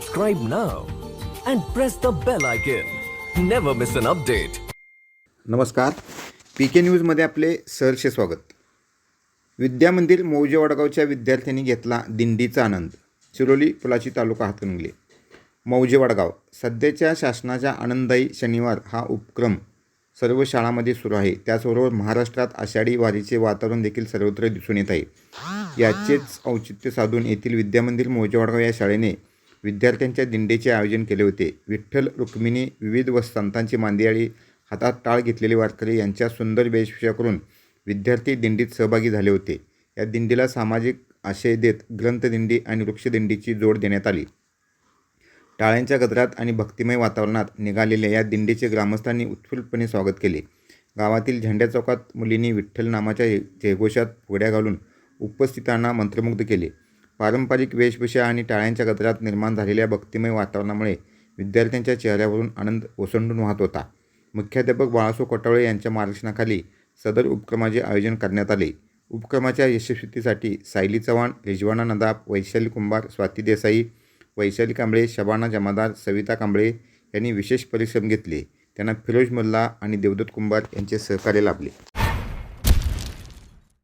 subscribe now and press the bell icon. Never miss an update. नमस्कार. P K न्यूजमध्ये आपले सहर्ष स्वागत. विद्या मंदिर मौजे वडगावच्या विद्यार्थ्यांनी घेतला दिंडीचा आनंद. चिरोली पुलाची तालुका हातकणंगले. मौजे वडगाव सध्याच्या शासनाच्या आनंददायी शनिवार हा उपक्रम सर्व शाळांमध्ये सुरू आहे. त्याचबरोबर महाराष्ट्रात आषाढी वारीचे वातावरण देखील सर्वत्र दिसून येत आहे. याचेच औचित्य साधून येथील विद्यामंदिर मौजे वडगाव या शाळेने विद्यार्थ्यांच्या दिंडीचे आयोजन केले होते. विठ्ठल रुक्मिणी विविध व संतांची मांदियाळी हातात टाळ घेतलेले वारकरी यांच्या सुंदर वेशभूषा करून विद्यार्थी दिंडीत सहभागी झाले होते. या दिंडीला सामाजिक आशय देत ग्रंथदिंडी आणि वृक्षदिंडीची जोड देण्यात आली. टाळ्यांच्या गजरात आणि भक्तिमय वातावरणात निघालेल्या या दिंडीचे ग्रामस्थांनी उत्फुल्लपणे स्वागत केले. गावातील झेंड्या चौकात मुलींनी विठ्ठल नामाच्या जयघोषात फुगड्या घालून उपस्थितांना मंत्रमुग्ध केले. पारंपरिक वेशभूषा आणि टाळ्यांच्या गजरात निर्माण झालेल्या भक्तिमय वातावरणामुळे विद्यार्थ्यांच्या चेहऱ्यावरून आनंद ओसंडून वाहत होता. मुख्याध्यापक बाळासो कोटावळे यांच्या मार्गदर्शनाखाली सदर उपक्रमाचे आयोजन करण्यात आले. उपक्रमाच्या यशस्वीतीसाठी सायली चव्हाण रिजवाना नदाब वैशाली कुंभार स्वाती देसाई वैशाली कांबळे शबाना जमादार सविता कांबळे यांनी विशेष परिश्रम घेतले. त्यांना फिरोज मुल्ला आणि देवदत्त कुंभार यांचे सहकार्य लाभले.